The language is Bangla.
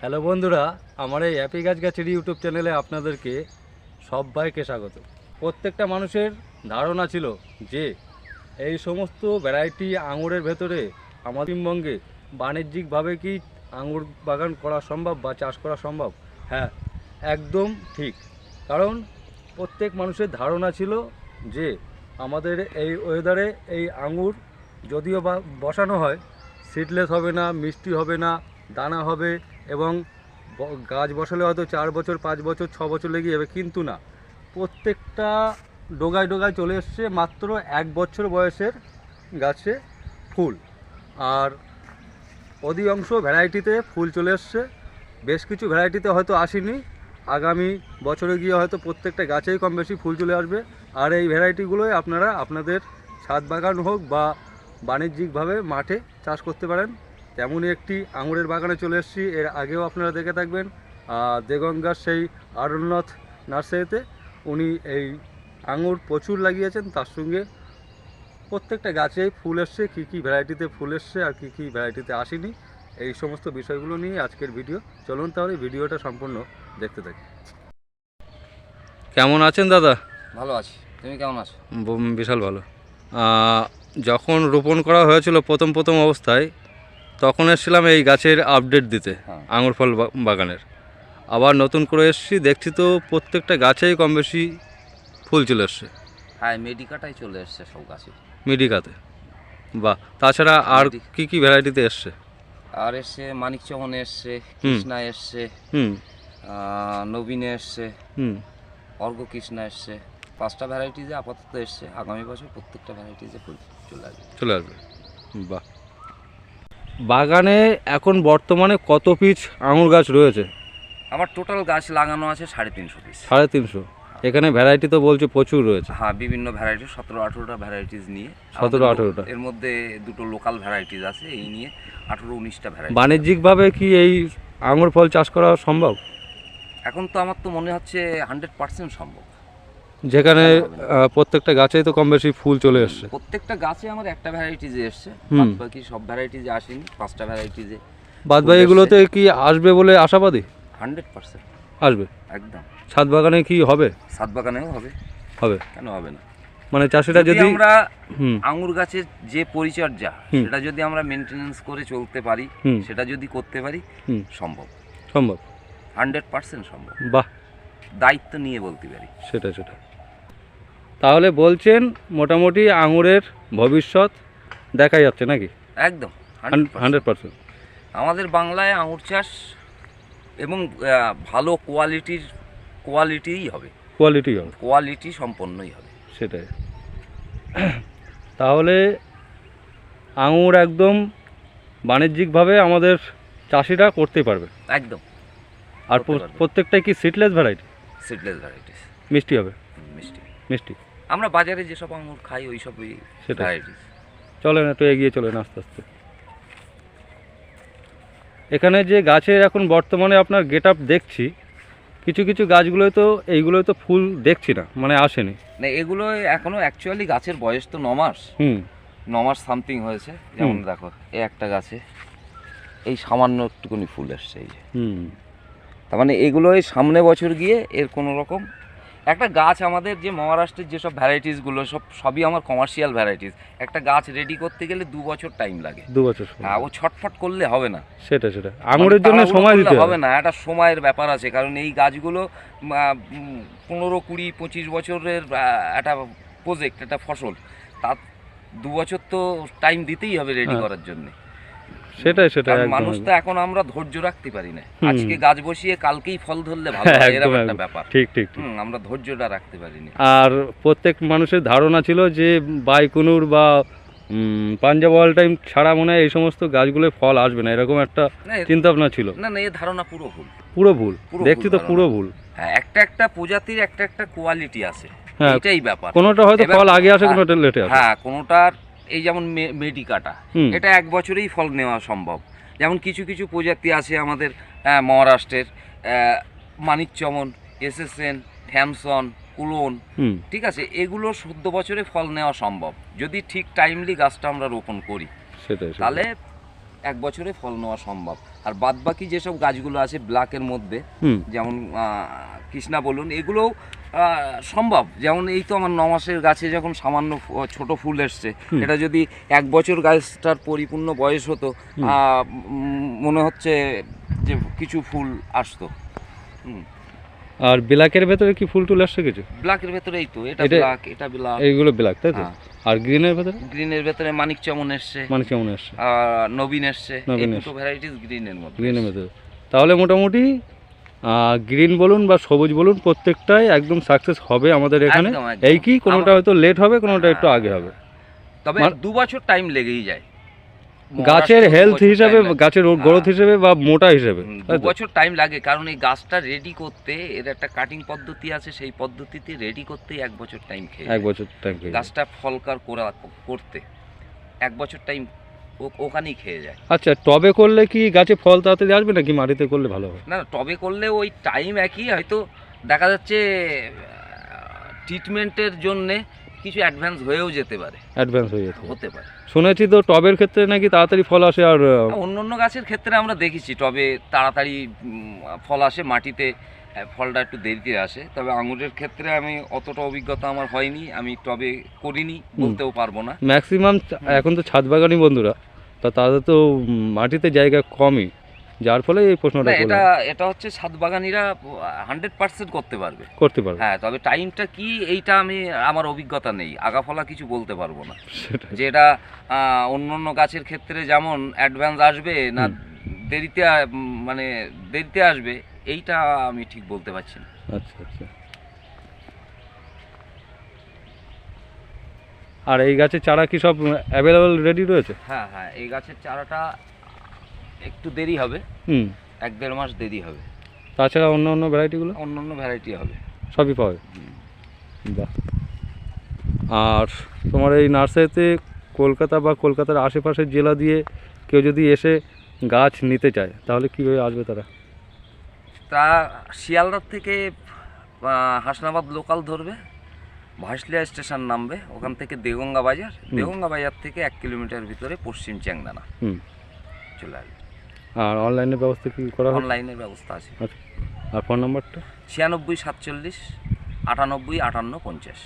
হ্যালো বন্ধুরা, আমার এই অ্যাপি গাছ গাছের ইউটিউব চ্যানেলে আপনাদেরকে সবাইকে স্বাগত। প্রত্যেকটা মানুষের ধারণা ছিল যে এই সমস্ত ভ্যারাইটি আঙুরের ভেতরে আমাদের পশ্চিমবঙ্গে বাণিজ্যিকভাবে কি আঙুর বাগান করা সম্ভব বা চাষ করা সম্ভব? হ্যাঁ একদম ঠিক। কারণ প্রত্যেক মানুষের ধারণা ছিল যে আমাদের এই ওয়েদারে এই আঙুর যদিও বা বসানো হয় সিডলেস হবে না, মিষ্টি হবে না, দানা হবে এবং গাছ বসালে হয়তো চার বছর, পাঁচ বছর, ছ বছর লেগে যাবে, কিন্তু না। প্রত্যেকটা ডোগায় ডোগায় চলে এসছে মাত্র এক বছর বয়সের গাছে ফুল। আর অধিকাংশ ভ্যারাইটিতে ফুল চলে এসছে। বেশ কিছু ভ্যারাইটিতে হয়তো আসেনি। আগামী বছরে গিয়ে হয়তো প্রত্যেকটা গাছেই কম বেশি ফুল চলে আসবে। আর এই ভ্যারাইটিগুলোই আপনারা আপনাদের ছাদ বাগান হোক বা বাণিজ্যিকভাবে মাঠে চাষ করতে পারেন। তেমনই একটি আঙুরের বাগানে চলে এসেছি। এর আগেও আপনারা দেখে থাকবেন দেগঙ্গার সেই আরণ্যথ নার্সারিতে উনি এই আঙুর প্রচুর লাগিয়েছেন। তার সঙ্গে প্রত্যেকটা গাছেই ফুল এসছে কী কী ভ্যারাইটিতে ফুল এসছে আর কী কী ভ্যারাইটিতে আসেনি। এই সমস্ত বিষয়গুলো নিয়ে আজকের ভিডিও। চলুন তাহলে ভিডিওটা সম্পূর্ণ দেখতে থাকি। কেমন আছেন দাদা? ভালো আছি। তুমি কেমন আছো? বিশাল ভালো। যখন রোপণ করা হয়েছিল প্রথম প্রথম অবস্থায় তখন এসেছিলাম এই গাছের আপডেট দিতে হ্যাঁ। আঙুর ফল বাগানের। আবার নতুন করে এসেছি দেখছি তো প্রত্যেকটা গাছেই কম বেশি ফুল চলে এসছে। হ্যাঁ মেডিকাটাই চলে এসছে সব গাছে। মেডিকাতে? বা তাছাড়া আর কি কি ভ্যারাইটিতে এসছে? আর এসছে মানিক চমনে এসছে কৃষ্ণা এসছে হুম। নবীনে এসছে হুম। অর্ঘ কৃষ্ণা এসছে পাঁচটা ভ্যারাইটিজে আপাতত এসছে। আগামী বছর প্রত্যেকটা ভ্যারাইটিজে ফুল চলে আসবে। চলে আসবে। বাহ। বাগানে এখন বর্তমানে কত পিস আঙুর গাছ রয়েছে? আমার টোটাল গাছ লাগানো আছে সাড়ে তিনশো পিস সাড়ে তিনশো। এখানে ভ্যারাইটি তো বলছে প্রচুর রয়েছে। হ্যাঁ বিভিন্ন ভ্যারাইটি সতেরো আঠেরোটা ভ্যারাইটিস নিয়ে। সতেরো আঠেরোটা। এর মধ্যে দুটো লোকাল ভ্যারাইটিস আছে এই নিয়ে আঠেরো উনিশটা ভ্যারাইটি বাণিজ্যিকভাবে কি এই আঙুর ফল চাষ করা সম্ভব? এখন তো আমার তো মনে হচ্ছে হান্ড্রেড পার্সেন্ট সম্ভব। যেখানে প্রত্যেকটা গাছেই তো কম বেশি ফুল চলে এসছে প্রত্যেকটা গাছে আমার একটা ভ্যারাইটিজে এসছে। বাকি সব ভ্যারাইটিজে আসেনি পাঁচটা ভ্যারাইটিজে বাদ ফুল বাকিগুলোতে কি আসবে বলে আশাবাদী? Hundred percent. আসবে? একদম। ছাদ বাগানে কি হবে? সাত বাগানেও হবে। হবে? কেন হবে না? মানে চাষিরা যদি আমরা আঙুর গাছের যে পরিচর্যা সেটা যদি আমরা মেনটেনেন্স করে চলতে পারি সেটা যদি করতে পারি সম্ভব। সম্ভব। হান্ড্রেড পার্সেন্ট সম্ভব। বাহ। দায়িত্ব নিয়ে বলতে পারি। সেটা সেটা তাহলে বলছেন মোটামুটি আঙুরের ভবিষ্যৎ দেখা যাচ্ছে নাকি? একদম হান্ড্রেড পার্সেন্ট আমাদের বাংলায় আঙুর চাষ এবং ভালো কোয়ালিটির কোয়ালিটিই হবে। কোয়ালিটি হবে। কোয়ালিটি সম্পন্নই হবে। সেটাই। তাহলে আঙুর একদম বাণিজ্যিকভাবে আমাদের চাষিরা করতে পারবে। একদম। আর প্রত্যেকটাই কি সিটলেস ভ্যারাইটি সিডলেস ভ্যারাইটিস মিষ্টি হবে? মিষ্টি। মিষ্টি। আমরা বাজারে যেসব আঙুর খাই ওই সবই। ভ্যারাইটিস চলেন একটু এগিয়ে চলেন আস্তে আস্তে। এখানে যে গাছের এখন বর্তমানে আপনার গেট আপ দেখছি কিছু কিছু গাছগুলোয় তো এইগুলোয় তো ফুল দেখছি না মানে আসেনি। না এগুলো এখনও অ্যাকচুয়ালি গাছের বয়স তো নমাস হুম। নমাস সামথিং হয়েছে যেমন দেখো এই একটা গাছে এই সামান্য একটুখানি ফুল আসছে এই যে। হুম। তার মানে এগুলো এই সামনে বছর গিয়ে এর কোনো রকম একটা গাছ আমাদের যে মহারাষ্ট্রের যেসব ভ্যারাইটিসগুলো সব সবই আমার কমার্শিয়াল ভ্যারাইটিস একটা গাছ রেডি করতে গেলে দু বছর টাইম লাগে। দু বছর হ্যাঁ ও ছটফট করলে হবে না। সেটা সেটা। আঙুরের জন্য সময় দিতে হবে না একটা সময়ের ব্যাপার আছে কারণ এই গাছগুলো পনেরো কুড়ি পঁচিশ বছরের একটা প্রজেক্ট একটা ফসল। তার দু বছর তো টাইম দিতেই হবে রেডি হ্যাঁ। করার জন্য। সেটাই সেটাই মানুষ তো এখন আমরা ধৈর্য রাখতে পারি না। আজকে গাছ বসিয়ে কালকেই ফল ধরলে ভালো হ্যাঁ, হয় এরকম একটা ব্যাপার। ঠিক ঠিক আমরা ধৈর্যটা রাখতে পারি না আর প্রত্যেক মানুষের ধারণা ছিল যে বাইকুনুর বা পাঞ্জাব অল টাইম ছাড়া মনে হয় এই সমস্ত গাছগুলোয় ফল আসবে না এরকম একটা চিন্তা ভাবনা ছিল। না না এ ধারণা পুরো ভুল। পুরো ভুল দেখছি তো পুরো ভুল। হ্যাঁ একটা একটা প্রজাতির একটা একটা কোয়ালিটি আছে হ্যাঁ এটাই ব্যাপার। কোনোটা হয়তো ফল আগে আসে হ্যাঁ, কোনোটা লেটে আসে। হ্যাঁ কোনোটার এই যেমন মে- মেডিকাটা হুম। এটা এক বছরেই ফল নেওয়া সম্ভব। যেমন কিছু কিছু প্রজাতি আছে আমাদের মহারাষ্ট্রের মানিকচমন এসএসএন থ্যামসন কুলন ঠিক আছে? এগুলো চোদ্দ বছরে ফল নেওয়া সম্ভব। যদি ঠিক টাইমলি গাছটা আমরা রোপণ করি। তাহলে এক বছরে ফল নেওয়া সম্ভব। আর বাদ বাকি যেসব গাছগুলো আছে ব্ল্যাকের মধ্যে যেমন কৃষ্ণা বলুন এগুলোও সম্ভব। যেমন এই তো আমার ন মাসের গাছে যখন সামান্য ছোট ফুল এসছে এটা যদি এক বছর গাছটার পরিপূর্ণ বয়স হতো মনে হচ্ছে যে কিছু ফুল আসতো। আর ব্ল্যাকের ভেতরে কি ফুল টুল আসছে কিছু? ব্ল্যাকের ভেতরে এই তো এটা ব্ল্যাক এটা ব্ল্যাক। এইগুলো ব্ল্যাক তাই তো? হ্যাঁ। আর গ্রিনের ভেতরে? গ্রিনের ভেতরে মানিক চমন এসছে। মানে কেমন আসছে আর নবীন এসছে। এই দুটো ভ্যারাইটিস গ্রিনের মধ্যে গ্রিনের ভেতরে। তাহলে মোটামুটি গ্রিন বলুন বা সবুজ বলুন প্রত্যেকটাই একদম সাকসেস হবে আমাদের এখানে। এই কি? কোনোটা হয়তো লেট হবে কোনোটা একটু হ্যাঁ, আগে হবে। তবে মানে- দু বছর টাইম লেগেই যায়। গাছের হেলথ হিসাবে গাছের গ্রোথ হিসেবে বা মোটা হিসেবে বছর টাইম লাগে কারণ এই গাছটা রেডি করতে এর একটা কাটিং পদ্ধতি আছে সেই পদ্ধতিতে রেডি করতেই এক বছর টাইম খেয়ে এক বছর টাইম গাছটা ফলকার করা করতে। এক বছর টাইম ওখানেই খেয়ে যায়। আচ্ছা টবে করলে কি গাছে ফল তাড়াতাড়ি আসবে নাকি মাটিতে করলে ভালো হবে না টবে করলে ওই টাইম একই হয়তো দেখা যাচ্ছে ট্রিটমেন্টের জন্যে কিছু অ্যাডভান্স হয়েও যেতে পারে। অ্যাডভান্স হয়ে যেতে হতে পারে। শুনেছি তো টবের ক্ষেত্রে নাকি তাড়াতাড়ি ফল আসে আর অন্য অন্য গাছের ক্ষেত্রে আমরা দেখেছি টবে তাড়াতাড়ি ফল আসে মাটিতে ফলটা একটু দেরিতে আসে। তবে আঙুরের ক্ষেত্রে আমি অতটা অভিজ্ঞতা আমার হয়নি আমি টবে করিনি বলতেও পারব না। ম্যাক্সিমাম এখন তো ছাদ বাগানি বন্ধুরা। তা তাদের তো মাটিতে জায়গা কমই। যার ফলে এই প্রশ্নটা এটা এটা হচ্ছে সাত বাগানিরা হান্ড্রেড পার্সেন্ট করতে পারবে। করতে পারবে। হ্যাঁ তবে টাইমটা কি এইটা আমি আমার অভিজ্ঞতা নেই। আগা ফলা কিছু বলতে পারব না। যে এটা অন্য অন্য গাছের ক্ষেত্রে যেমন অ্যাডভান্স আসবে না দেরিতে মানে দেরিতে আসবে এইটা আমি ঠিক বলতে পারছি না। আচ্ছা আচ্ছা। আর এই গাছের চারা কি সব অ্যাভেলেবল রেডি রয়েছে? হ্যাঁ হ্যাঁ এই গাছের চারাটা একটু দেরি হবে। হুম। এক দেড় মাস দেরি হবে। তাছাড়া অন্য অন্য ভ্যারাইটিগুলো অন্য অন্য ভ্যারাইটি হবে। সবই পাওয়া যায়। বাহ। আর তোমার এই নার্সারিতে কলকাতা বা কলকাতার আশেপাশের জেলা দিয়ে কেউ যদি এসে গাছ নিতে চায় তাহলে কীভাবে আসবে তারা? তা শিয়ালদার থেকে হাসনাবাদ লোকাল ধরবে। ভাসলিয়া স্টেশন নামবে ওখান থেকে দেগঙ্গা বাজার। দেগঙ্গা বাজার থেকে এক কিলোমিটার ভিতরে পশ্চিম চ্যাংদানা। চলে আসবে। আর অনলাইনের ব্যবস্থা কি করা অনলাইনের ব্যবস্থা আছে। আচ্ছা। আর ফোন নাম্বারটা? ছিয়ানব্বই সাতচল্লিশ আটানব্বই আটান্ন পঞ্চাশ।